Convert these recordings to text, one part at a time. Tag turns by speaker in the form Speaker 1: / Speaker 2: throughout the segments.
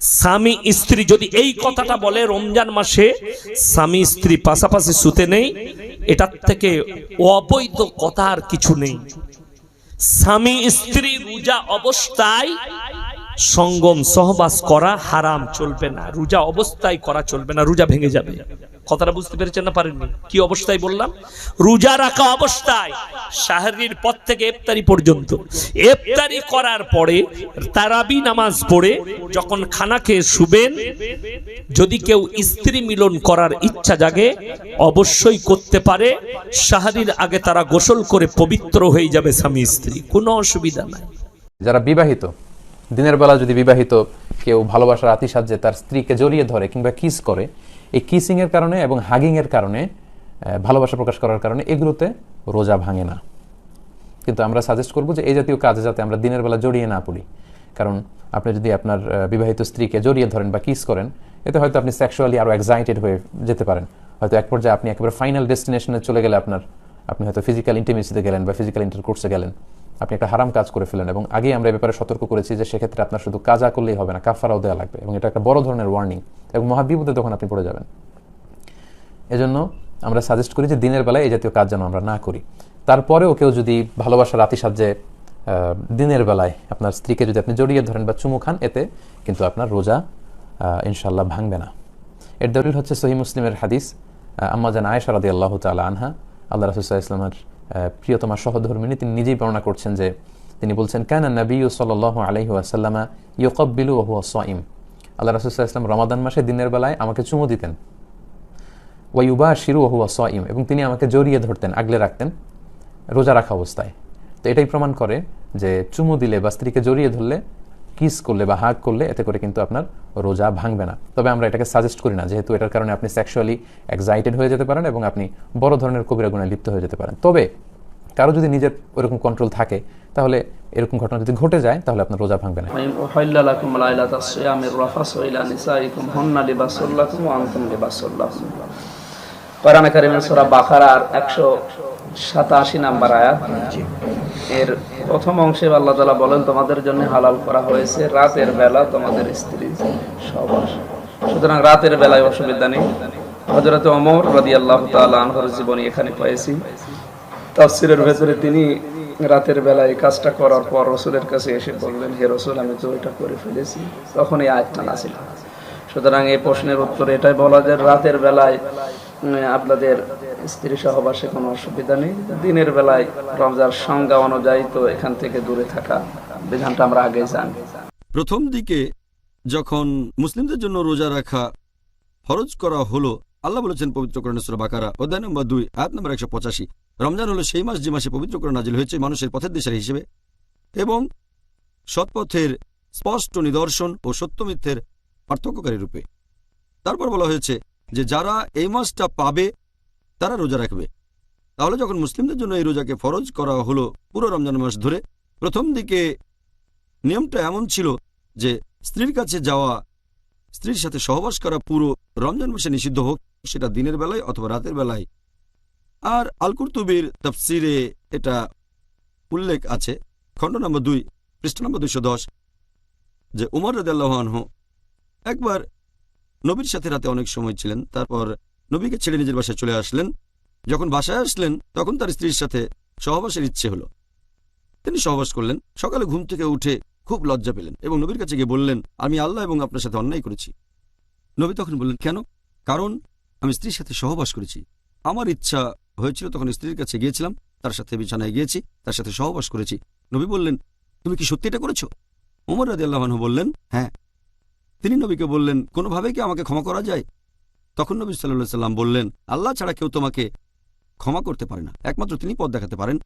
Speaker 1: স্বামী স্ত্রী যদি এই কথাটা বলে রমজান মাসে, স্বামী স্ত্রী পাশাপাশি শুতে নেই, এটার থেকে অবৈধ কথা আর কিছু নেই। স্বামী স্ত্রী রোজা অবস্থায় সঙ্গম সহবাস করা হারাম, চলবে না। রোজা অবস্থায় করা চলবে না, রোজা ভেঙে যাবে। কথাটা বুঝতে পেরেছেন না পারেননি? কি অবস্থায় বললাম? রোজা রাখা অবস্থায় শাহরির পর থেকে ইফতারি পর্যন্ত। ইফতারি করার পরে তারাবি নামাজ পড়ে যখন খানা খেয়ে শুবেন, যদি কেউ স্ত্রী মিলন করার ইচ্ছা জাগে, অবশ্যই করতে পারে। শাহরির আগে তারা গোসল করে পবিত্র হয়ে যাবে স্বামী স্ত্রী। কোনো অসুবিধা নাই।
Speaker 2: যারা বিবাহিত, দিনের বেলা যদি বিবাহিত কেউ ভালোবাসার আতিসাহ্যে তার স্ত্রীকে জড়িয়ে ধরে কিংবা কিস করে এই কিসিংয়ের কারণে এবং হাগিং এর কারণে ভালোবাসা প্রকাশ করার কারণে এগুলোতে রোজা ভাঙে না। কিন্তু আমরা সাজেস্ট করব যে এই জাতীয় কাজে যাতে আমরা দিনের বেলা জড়িয়ে না পড়ি। কারণ আপনি যদি আপনার বিবাহিত স্ত্রীকে জড়িয়ে ধরেন বা কিস করেন, এতে হয়তো আপনি সেক্সুয়ালি আরও এক্সাইটেড হয়ে যেতে পারেন। হয়তো এক পর্যায়ে আপনি একেবারে ফাইনাল ডেস্টিনেশনে চলে গেলে আপনার, আপনি হয়তো ফিজিক্যাল ইন্টিমেসিতে গেলেন বা ফিজিক্যাল ইন্টারকোর্সে গেলেন। আপনি একটা হারাম কাজ করে ফেলেন এবং আগেই আমরা ব্যাপারে সতর্ক করেছি যে সেক্ষেত্রে আপনার শুধু কাজা করলেই হবে না কাফারাও দেওয়া লাগবে এবং এটা একটা বড় ধরনের ওয়ার্নিং এবং মহাবিপদে তখন আপনি পড়ে যাবেন। এজন্য আমরা সাজেস্ট করি যে দিনের বেলায় এই জাতীয় কাজ যেন আমরা না করি। তারপরেও কেউ যদি ভালোবাসার আতিসাহ্যে দিনের বেলায় আপনার স্ত্রীকে যদি আপনি জড়িয়ে ধরেন বা চুমু খান, এতে কিন্তু আপনার রোজা ইনশাল্লাহ ভাঙবে না। এর দলিল হচ্ছে সহি মুসলিমের হাদিস আম্মা জান আয়েশা রাদি আল্লাহ তালা আনহা আল্লাহ রাসুল্লাহ ইসলামের প্রিয়তমা সহধর্মিনী, তিনি নিজেই বর্ণনা করছেন যে তিনি বলছেন, কেন নবী সাল আলহি আসাল্লামা ইয়কবিলু ওহু সাইম আল্লাহ রাসুল্লাহ ইসলাম রমাদান মাসে দিনের বেলায় আমাকে চুমু দিতেন। ওয়াইবা শিরু ওহুয়া সাইম এবং তিনি আমাকে জড়িয়ে ধরতেন, আগলে রাখতেন, রোজা রাখা অবস্থায়। তো এটাই প্রমাণ করে যে চুমু দিলে বা স্ত্রীকে জড়িয়ে ধরলে, কিস করলে বা হাগ করলে, এতে করে কিন্তু আপনার রোজা ভাঙবে না। তবে আমরা এটাকে সাজেস্ট করি না, যেহেতু এটার কারণে আপনি সেক্সুয়ালি এক্সাইটেড হয়ে যেতে পারেন এবং আপনি বড় ধরনের কবিরা গুণায় লিপ্ত হয়ে যেতে পারেন। তবে কারও যদি নিজের ওরকম কন্ট্রোল থাকে, তাহলে এরকম ঘটনা যদি ঘটে যায়, তাহলে আপনার রোজা ভাঙবে না।
Speaker 3: নাম্বার আয়াত। এর প্রথম অংশে আল্লাহ তালা বলেন, তোমাদের জন্য হালাল করা হয়েছে রাতের বেলা তোমাদের স্ত্রী সবার। সুতরাং রাতের বেলায় অসুবিধা নেই। অমর ওমর রাদিয়াল্লাহু তাআলা আনহর জীবনী এখানে পেয়েছি। তাফসিরের ভেতরে তিনি রাতের বেলায় কাজটা করার পর রসুলের কাছে এসে বললেন, হে রসুল, আমি তো এটা করে ফেলেছি। তখন এই আয়াতটা নাছিল সুতরাং এই প্রশ্নের উত্তরে এটাই বলা যায়, রাতের বেলায় আপনাদের স্ত্রী সহবাসে কোনো অসুবিধা নেই। দিনের বেলায় রমজার সংজ্ঞা অনুযায়ী তো এখান থেকে দূরে থাকা বিধানটা আমরা আগে জানি।
Speaker 4: প্রথম দিকে যখন মুসলিমদের জন্য রোজা রাখা ফরজ করা হলো, আল্লাহ বলেছেন পবিত্র করণে সুরা বাকারা, অধ্যায় নম্বর দুই, আয়াত নম্বর একশো পঁচাশি। রমজান হলো সেই মাস যে মাসে পবিত্র করে নাজিল হয়েছে, মানুষের পথের দেশের হিসেবে। এবং সৎপথের স্পষ্ট নিদর্শন ও সত্য মিথ্যের পার্থক্যকারী রূপে। তারপর বলা হয়েছে যে, যারা এই মাসটা পাবে, তারা রোজা রাখবে। তাহলে যখন মুসলিমদের জন্য এই রোজাকে ফরজ করা হলো পুরো রমজান মাস ধরে, প্রথম দিকে নিয়মটা এমন ছিল যে, স্ত্রীর কাছে যাওয়া, স্ত্রীর সাথে সহবাস করা পুরো রমজান মাসে নিষিদ্ধ হোক, সেটা দিনের বেলায় অথবা রাতের বেলায় আর আলকুরতুবির তফসিরে এটা উল্লেখ আছে, খণ্ড নম্বর দুই, পৃষ্ঠ নম্বর দুইশো দশ, যে উমর রাহ একবার নবীর সাথে রাতে অনেক সময় ছিলেন, তারপর নবীকে ছেড়ে নিজের বাসায় চলে আসলেন। যখন বাসায় আসলেন, তখন তার স্ত্রীর সাথে সহবাসের ইচ্ছে হলো। তিনি সহবাস করলেন, সকালে ঘুম থেকে উঠে খুব লজ্জা পেলেন এবং নবীর কাছে গিয়ে বললেন, আমি আল্লাহ এবং আপনার সাথে অন্যায় করেছি। নবী তখন বললেন, কেন? কারণ আমি স্ত্রীর সাথে সহবাস করেছি। আমার ইচ্ছা হয়েছিল, তখন স্ত্রীর কাছে গিয়েছিলাম, তার সাথে বিছানায় গিয়েছি, তার সাথে সহবাস করেছি। নবী বললেন, তুমি কি সত্যি এটা করেছ? উমর রাজি আল্লাহানু বললেন হ্যাঁ। তিনি নবীকে বললেন কোনোভাবে কি আমাকে ক্ষমা করা যায়? তখন নবী সাল্লাহ সাল্লাম বললেন, আল্লাহ ছাড়া কেউ তোমাকে ক্ষমা করতে পারে না। একমাত্র তিনি পথ দেখাতে পারেন।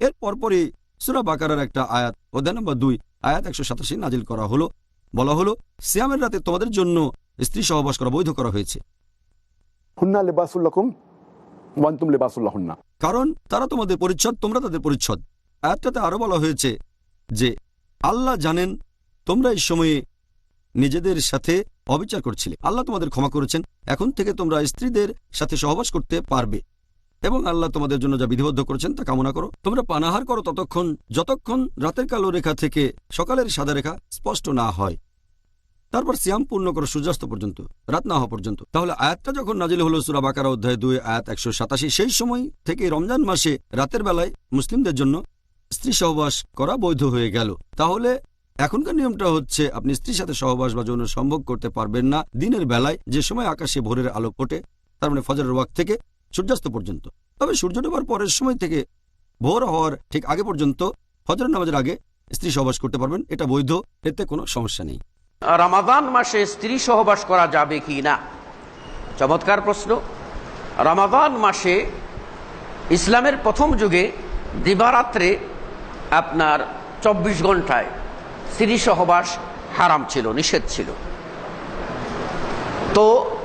Speaker 4: এর পরপরই সুরা বাকারার একটা আয়াত, অধ্যায় নম্বর দুই, আয়াত একশো সাতাশি নাজিল করা হলো। বলা হলো, সিয়ামের রাতে তোমাদের জন্য স্ত্রী সহবাস করা বৈধ করা হয়েছে। কারণ তারা তোমাদের পরিচ্ছদ, তোমরা তাদের পরিচ্ছদ। আয়াতটাতে আরও বলা হয়েছে যে, আল্লাহ জানেন তোমরা এই সময়ে নিজেদের সাথে অবিচার করছিলে। আল্লাহ তোমাদের ক্ষমা করেছেন। এখন থেকে তোমরা স্ত্রীদের সাথে সহবাস করতে পারবে। এবং আল্লাহ তোমাদের জন্য যা বিধিবদ্ধ করেছেন তা কামনা করো। তোমরা পানাহার করো ততক্ষণ, যতক্ষণ রাতের কালো রেখা থেকে সকালের সাদা রেখা স্পষ্ট না হয়। তারপর সিয়াম পূর্ণ করো সূর্যাস্ত পর্যন্ত, রাত না হওয়া পর্যন্ত। তাহলে আয়াতটা যখন নাজিল হলো সুরা বাকারা অধ্যায় দুই, আয়াত একশো সাতাশি, সেই সময় থেকে রমজান মাসে রাতের বেলায় মুসলিমদের জন্য স্ত্রী সহবাস করা বৈধ হয়ে গেল। তাহলে এখনকার নিয়মটা হচ্ছে আপনি স্ত্রীর সাথে সহবাস বা যৌন সম্ভোগ করতে পারবেন না। দিনের বেলায় যে সময় আকাশে ভোরের আলো ফোটে, তার মানে ফজরের ওয়াক থেকে সূর্যাস্ত পর্যন্ত। তবে সূর্য ডোবার পরের সময় থেকে ভোর হওয়ার ঠিক আগে পর্যন্ত ফজরের নামাজের আগে স্ত্রী সহবাস করতে পারবেন, এটা বৈধ, এতে কোনো সমস্যা নেই।
Speaker 5: রামাদান মাসে স্ত্রী সহবাস করা যাবে কি না? চমৎকার প্রশ্ন। রামাদান মাসে ইসলামের প্রথম যুগে দিবারাত্রে আপনার চব্বিশ ঘন্টায় স্ত্রী সহবাস হারাম ছিল, নিষেধ ছিল। তো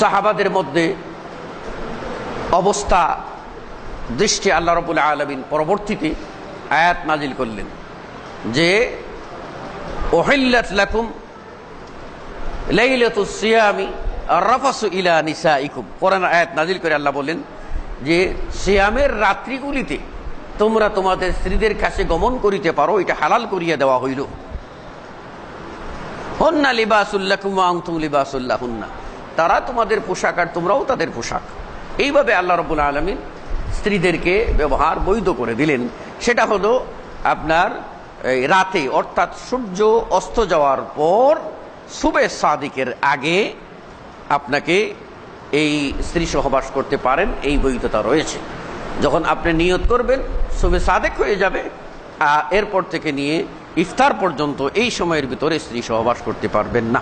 Speaker 5: সাহাবাদের মধ্যে অবস্থা, দৃষ্টি আল্লাহ রবুল আলমিন পরবর্তীতে আয়াত নাজিল করলেন যে সিয়ামি ইলা করে আল্লাহ বলেন যে, সিয়ামের তোমরা তোমাদের স্ত্রীদের কাছে গমন করিতে পারো, এটা হালাল করিয়া দেওয়া লিবাসুল্লাহ হুন্না তারা তোমাদের পোশাক আর তোমরাও তাদের পোশাক। এইভাবে আল্লাহ রবুল আলমিন স্ত্রীদেরকে ব্যবহার বৈধ করে দিলেন। সেটা হলো আপনার রাতে, অর্থাৎ সূর্য অস্ত যাওয়ার পর, সুবে সাদিকের আগে আপনাকে এই স্ত্রী সহবাস করতে পারেন, এই বৈধতা রয়েছে। যখন আপনি নিয়ত করবেন, সুবে সাদেক হয়ে যাবে এরপর থেকে নিয়ে ইফতার পর্যন্ত এই সময়ের ভিতরে স্ত্রী সহবাস করতে পারবেন না।